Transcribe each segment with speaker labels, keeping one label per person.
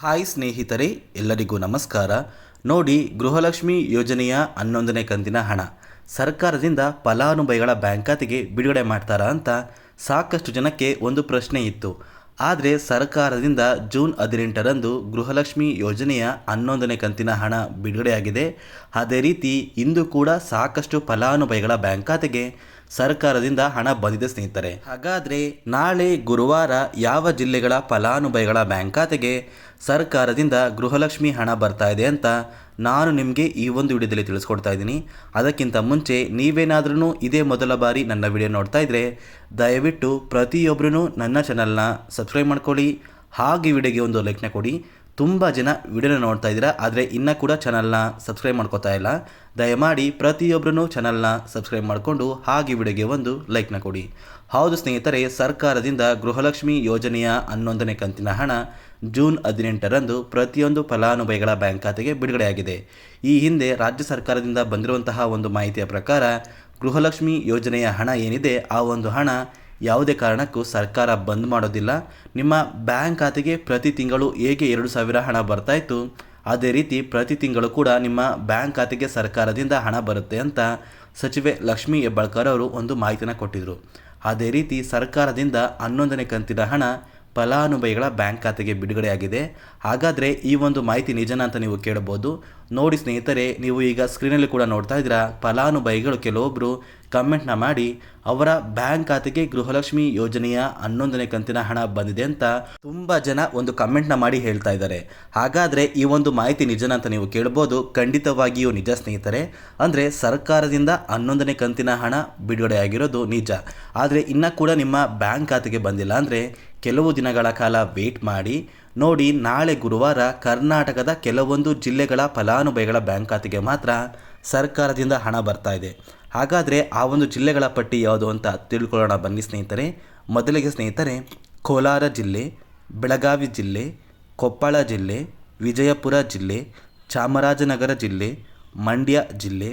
Speaker 1: Hi ಸ್ನೇಹಿತರೆ, ಎಲ್ಲರಿಗೂ ನಮಸ್ಕಾರ. ನೋಡಿ, ಗೃಹಲಕ್ಷ್ಮಿ ಯೋಜನೆಯ ಹನ್ನೊಂದನೇ ಕಂತಿನ ಹಣ. ಸರ್ಕಾರದಿಂದ ಫಲಾನುಭವಿಗಳ ಬ್ಯಾಂಕ್ ಖಾತೆಗೆ ಬಿಡುಗಡೆ ಮಾಡ್ತಾರಾ ಅಂತ ಸಾಕಷ್ಟು ಜನಕ್ಕೆ ಒಂದು ಪ್ರಶ್ನೆ ಇತ್ತು. ಆದರೆ, ಸರ್ಕಾರದಿಂದ ಜೂನ್ ಹದಿನೆಂಟರಂದು ಗೃಹಲಕ್ಷ್ಮಿ ಯೋಜನೆಯ ಹನ್ನೊಂದನೇ ಕಂತಿನ ಹಣ ಬಿಡುಗಡೆಯಾಗಿದೆ. ಅದೇ ರೀತಿ, ಇಂದು ಕೂಡ ಸಾಕಷ್ಟು ಫಲಾನುಭವಿಗಳ ಬ್ಯಾಂಕ್ ಖಾತೆಗೆ ಸರ್ಕಾರದಿಂದ ಹಣ ಬಂದಿದೆ ಸ್ನೇಹಿತರೆ. ಹಾಗಾದರೆ ನಾಳೆ ಗುರುವಾರ ಯಾವ ಜಿಲ್ಲೆಗಳ ಫಲಾನುಭವಿಗಳ ಬ್ಯಾಂಕ್ ಖಾತೆಗೆ ಸರ್ಕಾರದಿಂದ ಗೃಹಲಕ್ಷ್ಮಿ ಹಣ ಬರ್ತಾ ಇದೆ ಅಂತ ನಾನು ನಿಮಗೆ ಈ ಒಂದು ವಿಡಿಯೋದಲ್ಲಿ ತಿಳಿಸ್ಕೊಡ್ತಾ ಇದ್ದೀನಿ. ಅದಕ್ಕಿಂತ ಮುಂಚೆ ನೀವೇನಾದ್ರೂ ಇದೇ ಮೊದಲ ಬಾರಿ ನನ್ನ ವಿಡಿಯೋ ನೋಡ್ತಾ ಇದ್ದರೆ ದಯವಿಟ್ಟು ಪ್ರತಿಯೊಬ್ಬರೂ ನನ್ನ ಚಾನಲ್ನ ಸಬ್ಸ್ಕ್ರೈಬ್ ಮಾಡ್ಕೊಳ್ಳಿ. ಹಾಗೆ ವಿಡಿಯೋಗೆ ಒಂದು ಲೈಕ್ನ ಕೊಡಿ. ತುಂಬ ಜನ ವಿಡಿಯೋನ ನೋಡ್ತಾ ಇದ್ದೀರಾ, ಆದರೆ ಇನ್ನೂ ಕೂಡ ಚಾನಲ್ನ ಸಬ್ಸ್ಕ್ರೈಬ್ ಮಾಡ್ಕೋತಾ ಇಲ್ಲ. ದಯಮಾಡಿ ಪ್ರತಿಯೊಬ್ಬರೂ ಚಾನಲ್ನ ಸಬ್ಸ್ಕ್ರೈಬ್ ಮಾಡಿಕೊಂಡು ಹಾಗೆ ವಿಡಿಯೋಗೆ ಒಂದು ಲೈಕ್ನ ಕೊಡಿ. ಹೌದು ಸ್ನೇಹಿತರೆ, ಸರ್ಕಾರದಿಂದ ಗೃಹಲಕ್ಷ್ಮಿ ಯೋಜನೆಯ ಹನ್ನೊಂದನೇ ಕಂತಿನ ಹಣ ಜೂನ್ ಹದಿನೆಂಟರಂದು ಪ್ರತಿಯೊಂದು ಫಲಾನುಭವಿಗಳ ಬ್ಯಾಂಕ್ ಖಾತೆಗೆ ಬಿಡುಗಡೆಯಾಗಿದೆ. ಈ ಹಿಂದೆ ರಾಜ್ಯ ಸರ್ಕಾರದಿಂದ ಬಂದಿರುವಂತಹ ಒಂದು ಮಾಹಿತಿಯ ಪ್ರಕಾರ ಗೃಹಲಕ್ಷ್ಮಿ ಯೋಜನೆಯ ಹಣ ಏನಿದೆ, ಆ ಒಂದು ಹಣ ಯಾವುದೇ ಕಾರಣಕ್ಕೂ ಸರ್ಕಾರ ಬಂದ್ ಮಾಡೋದಿಲ್ಲ. ನಿಮ್ಮ ಬ್ಯಾಂಕ್ ಖಾತೆಗೆ ಪ್ರತಿ ತಿಂಗಳು ಹೇಗೆ ಎರಡು ಸಾವಿರ ಹಣ ಬರ್ತಾ ಇತ್ತು? ಅದೇ ರೀತಿ ಪ್ರತಿ ತಿಂಗಳು ಕೂಡ ನಿಮ್ಮ ಬ್ಯಾಂಕ್ ಖಾತೆಗೆ ಸರ್ಕಾರದಿಂದ ಹಣ ಬರುತ್ತೆ ಅಂತ ಸಚಿವೆ ಲಕ್ಷ್ಮೀ ಹೆಬ್ಬಾಳ್ಕರ್ ಅವರು ಒಂದು ಮಾಹಿತಿನ ಕೊಟ್ಟಿದ್ದರು ಅದೇ ರೀತಿ ಸರ್ಕಾರದಿಂದ ಹನ್ನೊಂದನೇ ಕಂತಿನ ಹಣ ಫಲಾನುಭವಿಗಳ ಬ್ಯಾಂಕ್ ಖಾತೆಗೆ ಬಿಡುಗಡೆಯಾಗಿದೆ. ಹಾಗಾದರೆ ಈ ಒಂದು ಮಾಹಿತಿ ನಿಜನಾ ಅಂತ ನೀವು ಕೇಳಬಹುದು ನೋಡಿ ಸ್ನೇಹಿತರೆ, ನೀವು ಈಗ ಸ್ಕ್ರೀನಲ್ಲಿ ಕೂಡ ನೋಡ್ತಾ ಇದ್ದೀರಾ, ಫಲಾನುಭವಿಗಳು ಕೆಲವೊಬ್ಬರು ಕಮೆಂಟ್ನ ಮಾಡಿ ಅವರ ಬ್ಯಾಂಕ್ ಖಾತೆಗೆ ಗೃಹಲಕ್ಷ್ಮಿ ಯೋಜನೆಯ ಹನ್ನೊಂದನೇ ಕಂತಿನ ಹಣ ಬಂದಿದೆ ಅಂತ ತುಂಬ ಜನ ಒಂದು ಕಮೆಂಟ್ನ ಮಾಡಿ ಹೇಳ್ತಾ ಇದ್ದಾರೆ. ಹಾಗಾದರೆ ಈ ಒಂದು ಮಾಹಿತಿ ನಿಜನ ಅಂತ ನೀವು ಕೇಳ್ಬೋದು. ಖಂಡಿತವಾಗಿಯೂ ನಿಜ ಸ್ನೇಹಿತರೆ. ಅಂದರೆ ಸರ್ಕಾರದಿಂದ ಹನ್ನೊಂದನೇ ಕಂತಿನ ಹಣ ಬಿಡುಗಡೆಯಾಗಿರೋದು ನಿಜ. ಆದರೆ ಇನ್ನೂ ಕೂಡ ನಿಮ್ಮ ಬ್ಯಾಂಕ್ ಖಾತೆಗೆ ಬಂದಿಲ್ಲ ಅಂದರೆ ಕೆಲವು ದಿನಗಳ ಕಾಲ ವೇಟ್ ಮಾಡಿ, ನೋಡಿ ನಾಳೆ ಗುರುವಾರ ಕರ್ನಾಟಕದ ಕೆಲವೊಂದು ಜಿಲ್ಲೆಗಳ ಫಲಾನುಭವಿಗಳ ಬ್ಯಾಂಕ್ ಖಾತೆಗೆ ಮಾತ್ರ ಸರ್ಕಾರದಿಂದ ಹಣ ಬರ್ತಾ ಇದೆ. ಹಾಗಾದರೆ ಆ ಒಂದು ಜಿಲ್ಲೆಗಳ ಪಟ್ಟಿ ಯಾವುದು ಅಂತ ತಿಳ್ಕೊಳ್ಳೋಣ ಬನ್ನಿ ಸ್ನೇಹಿತರೆ. ಮೊದಲಿಗೆ ಸ್ನೇಹಿತರೆ, ಕೋಲಾರ ಜಿಲ್ಲೆ, ಬೆಳಗಾವಿ ಜಿಲ್ಲೆ, ಕೊಪ್ಪಳ ಜಿಲ್ಲೆ, ವಿಜಯಪುರ ಜಿಲ್ಲೆ, ಚಾಮರಾಜನಗರ ಜಿಲ್ಲೆ, ಮಂಡ್ಯ ಜಿಲ್ಲೆ,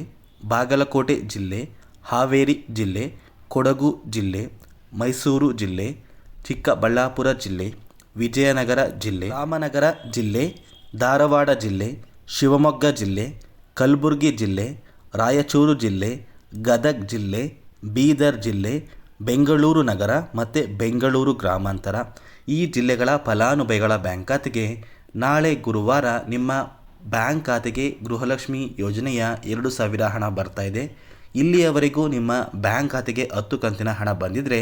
Speaker 1: ಬಾಗಲಕೋಟೆ ಜಿಲ್ಲೆ, ಹಾವೇರಿ ಜಿಲ್ಲೆ, ಕೊಡಗು ಜಿಲ್ಲೆ, ಮೈಸೂರು ಜಿಲ್ಲೆ, ಚಿಕ್ಕಬಳ್ಳಾಪುರ ಜಿಲ್ಲೆ, ವಿಜಯನಗರ ಜಿಲ್ಲೆ, ರಾಮನಗರ ಜಿಲ್ಲೆ, ಧಾರವಾಡ ಜಿಲ್ಲೆ, ಶಿವಮೊಗ್ಗ ಜಿಲ್ಲೆ ಕಲಬುರಗಿ ಜಿಲ್ಲೆ, ರಾಯಚೂರು ಜಿಲ್ಲೆ, ಗದಗ ಜಿಲ್ಲೆ, ಬೀದರ್ ಜಿಲ್ಲೆ, ಬೆಂಗಳೂರು ನಗರ ಮತ್ತು ಬೆಂಗಳೂರು ಗ್ರಾಮಾಂತರ. ಈ ಜಿಲ್ಲೆಗಳ ಫಲಾನುಭವಿಗಳ ಬ್ಯಾಂಕ್ ಖಾತೆಗೆ ನಾಳೆ ಗುರುವಾರ ನಿಮ್ಮ ಬ್ಯಾಂಕ್ ಖಾತೆಗೆ ಗೃಹಲಕ್ಷ್ಮಿ ಯೋಜನೆಯ ಎರಡು ಸಾವಿರ ಹಣ ಇದೆ. ಇಲ್ಲಿಯವರೆಗೂ ನಿಮ್ಮ ಬ್ಯಾಂಕ್ ಖಾತೆಗೆ ಹತ್ತು ಕಂತಿನ ಹಣ ಬಂದಿದ್ದರೆ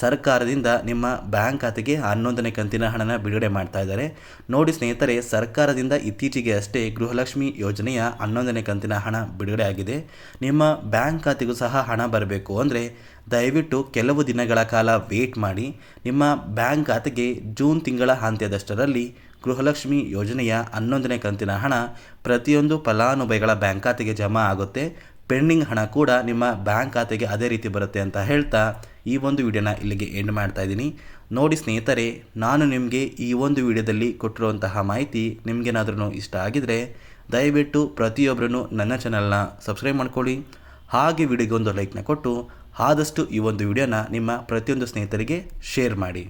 Speaker 1: ಸರ್ಕಾರದಿಂದ ನಿಮ್ಮ ಬ್ಯಾಂಕ್ ಖಾತೆಗೆ ಹನ್ನೊಂದನೇ ಕಂತಿನ ಹಣನ ಬಿಡುಗಡೆ ಮಾಡ್ತಾ ಇದ್ದಾರೆ. ನೋಡಿ ಸ್ನೇಹಿತರೆ, ಸರ್ಕಾರದಿಂದ ಇತ್ತೀಚೆಗೆ ಅಷ್ಟೇ ಗೃಹಲಕ್ಷ್ಮಿ ಯೋಜನೆಯ ಹನ್ನೊಂದನೇ ಕಂತಿನ ಹಣ ಬಿಡುಗಡೆ ಆಗಿದೆ. ನಿಮ್ಮ ಬ್ಯಾಂಕ್ ಖಾತೆಗೂ ಸಹ ಹಣ ಬರಬೇಕು ಅಂದರೆ ದಯವಿಟ್ಟು ಕೆಲವು ದಿನಗಳ ಕಾಲ ವೇಟ್ ಮಾಡಿ. ನಿಮ್ಮ ಬ್ಯಾಂಕ್ ಖಾತೆಗೆ ಜೂನ್ ತಿಂಗಳ ಅಂತ್ಯದಷ್ಟರಲ್ಲಿ ಗೃಹಲಕ್ಷ್ಮಿ ಯೋಜನೆಯ ಹನ್ನೊಂದನೇ ಕಂತಿನ ಹಣ ಪ್ರತಿಯೊಂದು ಫಲಾನುಭವಿಗಳ ಬ್ಯಾಂಕ್ ಖಾತೆಗೆ ಜಮಾ ಆಗುತ್ತೆ. ಪೆಂಡಿಂಗ್ ಹಣ ಕೂಡ ನಿಮ್ಮ ಬ್ಯಾಂಕ್ ಖಾತೆಗೆ ಅದೇ ರೀತಿ ಬರುತ್ತೆ ಅಂತ ಹೇಳ್ತಾ ಈ ಒಂದು ವಿಡಿಯೋನ ಇಲ್ಲಿಗೆ ಎಂಡ್ ಮಾಡ್ತಾ ಇದ್ದೀನಿ. ನೋಡಿ ಸ್ನೇಹಿತರೆ, ನಾನು ನಿಮಗೆ ಈ ಒಂದು ವಿಡಿಯೋದಲ್ಲಿ ಕೊಟ್ಟಿರುವಂತಹ ಮಾಹಿತಿ ನಿಮಗೇನಾದ್ರೂ ಇಷ್ಟ ಆಗಿದರೆ ದಯವಿಟ್ಟು ಪ್ರತಿಯೊಬ್ಬರೂ ನನ್ನ ಚಾನಲ್ನ ಸಬ್ಸ್ಕ್ರೈಬ್ ಮಾಡ್ಕೊಳ್ಳಿ. ಹಾಗೆ ವಿಡಿಯೋಗೆ ಒಂದು ಲೈಕ್ನ ಕೊಟ್ಟು ಆದಷ್ಟು ಈ ಒಂದು ವಿಡಿಯೋನ ನಿಮ್ಮ ಪ್ರತಿಯೊಂದು ಸ್ನೇಹಿತರಿಗೆ ಶೇರ್ ಮಾಡಿ.